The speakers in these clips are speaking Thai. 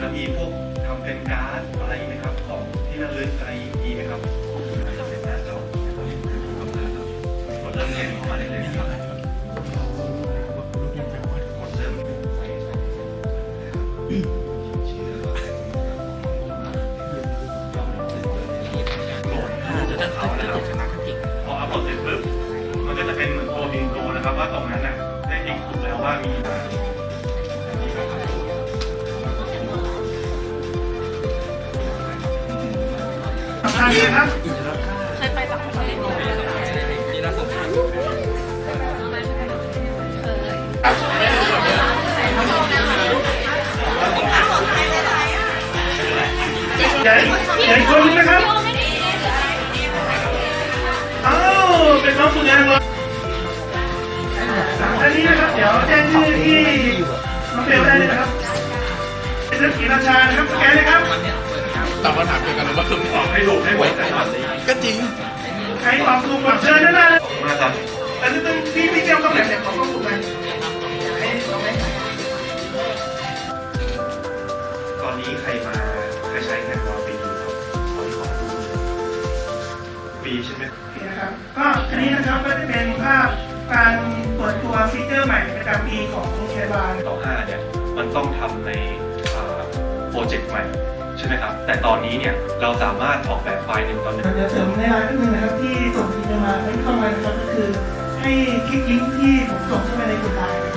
แล้วมีพวกทำเป็นการ์ดอะไรไหมครับของที่ระลึกอะไรมีไหมครับเป็นการ์ดเรากดเริ่มเรียนเข้ามาเลยนะครับกดเริ่มโหลดจะเขานะครับพออัพโหลดเสร็จปุ๊บมันก็จะเป็นเหมือนตัวบิงโกนะครับ ว่าตรงนั้นน่ะได้ติ๊กถูกแล้วว่ามี สำคัญเลยครับเคยไปต่างประเทศไหมใหญ่ใหญ่คนนึงนะครับอ้าวเป็นน้องฝึกงานวะอันนี้นะครับ เดี๋ยวแจ้งชื่อที่น้องเบลได้เลยนะครับเป็นนักกีฬาชานะครับสแกนเลยครับ ตอบคำถามเกี่ยวกับรถเครื่องตอบให้ถูกให้หมดนะครับก็จริงใครตอบถูกกดเชิญด้านหน้าเลยมาครับอันนี้ต้องพี่พี่เกี่ยวกับแบบเนี่ยของต้องถูกไหมให้ลองไหมตอนนี้ใครมาใครใช้แคมวอลปีครับตอนนี้ของดูปีใช่ไหมนะครับก็อันนี้นะครับก็จะเป็นภาพการเปิดตัวฟีเจอร์ใหม่ประจำปีของแคบาต่อห้าเนี่ยมันต้องทำในโปรเจกต์ใหม่ ใช่ไหมครับ แต่ตอนนี้เนี่ยเราสามารถออกแบบไฟล์หนึ่งตอหนึ่งเดี๋ยวเสริมในไลน์นิดนึงนะครับที่ส่งทีมมาไม่ต้องเลยนะครับก็คือให้คลิกลิงก์ที่ผมส่งเข้าไปในกลุ่มไลน์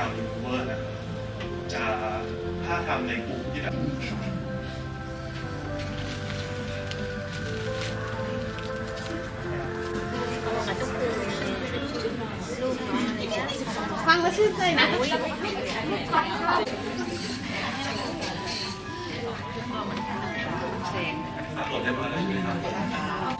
าวด์รีมูเวอร์นะจะถ้าทำในกลุ่มที่แบบฟังแล้วชื่นใจนะอัพโหลดเรียบร้อยแล้วใช่ไหมครับ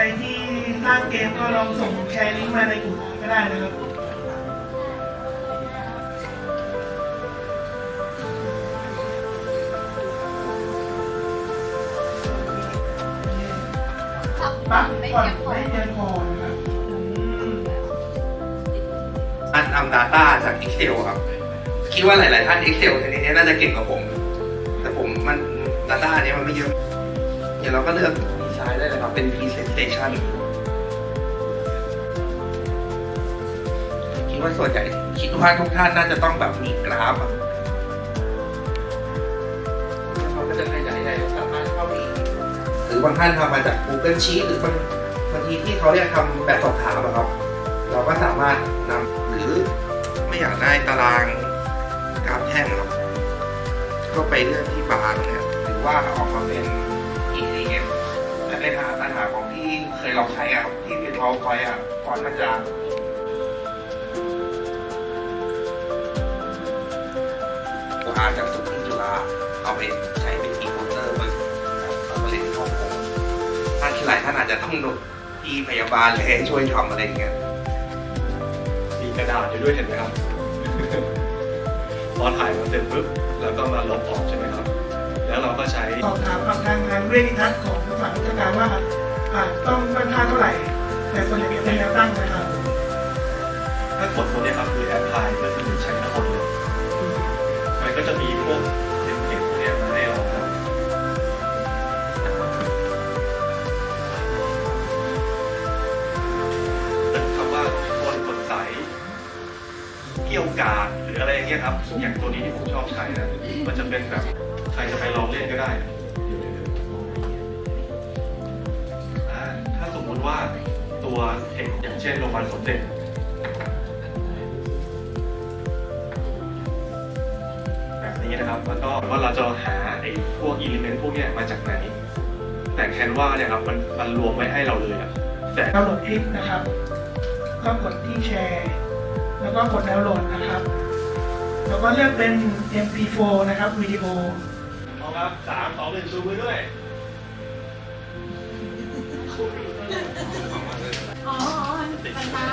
รแล้วเดี๋ยวใครที่สร้างเกมก็ลองส่งแชร์ลิงก์มาในกลุ่มก็ได้นะครับปักก่อนไม่เพียงพอนะครับอืมอันทำ Data จาก Excel ครับ คิดว่าหลาย ๆ ท่าน Excel ในนี้น่าจะเก่งกว่าผม แต่ผมมัน Data เนี้ยมันไม่เยอะ เดี๋ยวเราก็เลือก ดีไซน์ได้เลยครับเป็น Presentation คิดว่าส่วนใหญ่คิดว่าทุกท่านน่าจะต้องแบบมีกราฟอะเขาก็จะขยายได้สามารถเข้าอีกหรือบางท่านทำมาจาก Google Sheet หรือบางบางทีที่เขาเรียกทำแบบสอบถามอะครับ เราก็สามารถนำหรือไม่อยากได้ตารางกราฟแท่งหรอกก็ไปเลือกที่บาร์เนี้ยหรือว่าออกมาเป็น EDF ในฐานปัญหาของที่เคยลองใช้อะครับที่เป็น PowerPoint อะฟอนต์มันจะผมอ่านจากสุดที่จุฬาเอาไปใช้เป็นคีย์โคเตอร์มันเราก็เล่นเข้าโค้งท่านหลายท่านอาจจะต้องหนุดที่พยาบาลเลยให้ช่วยทำอะไรอย่างเงี้ยมีกระดาษอยู่ด้วยเห็นไหมครับพอถ่ายมาเสร็จปุ๊บแล้วก็มาลบออกใช่ไหมครับ แล้วเราก็ใช้สอบถามกับทางงาน เวทีทัศน์ของฝ่ายราชการว่าอ่าต้องตั้งค่าเท่าไหร่ แต่ส่วนใหญ่เป็นแนวตั้งนะครับถ้ากดตัวเนี้ยครับคือแอปพลายก็คือใช้ทั้งหมดเลยมันก็จะมีพวกเทมเพลตพวกเนี้ยมาให้เราครับเป็นคำว่าคนสดใสเกี่ยวกาดหรืออะไรอย่างเงี้ยครับ อย่างตัวนี้ที่ผมชอบใช้นะ มันจะเป็นแบบใครจะไปลองเล่นก็ได้ ว่าตัวเทคอย่างเช่นโรงพยาบาลสมเด็จแบบนี้นะครับแล้วก็ว่าเราจะหาไอ้พวกอิเลเมนต์พวกเนี้ยมาจากไหน แต่แคนวาเนี่ยครับมันมันรวมไว้ให้เราเลยอะแต่ดาวน์โหลดคลิปนะครับ ก็กดที่แชร์ แล้วก็กดดาวน์โหลดนะครับ แล้วก็เลือกเป็น MP4 นะครับวิดีโอเอาครับสามสองหนึ่งชูมือด้วย อ๋อมันตา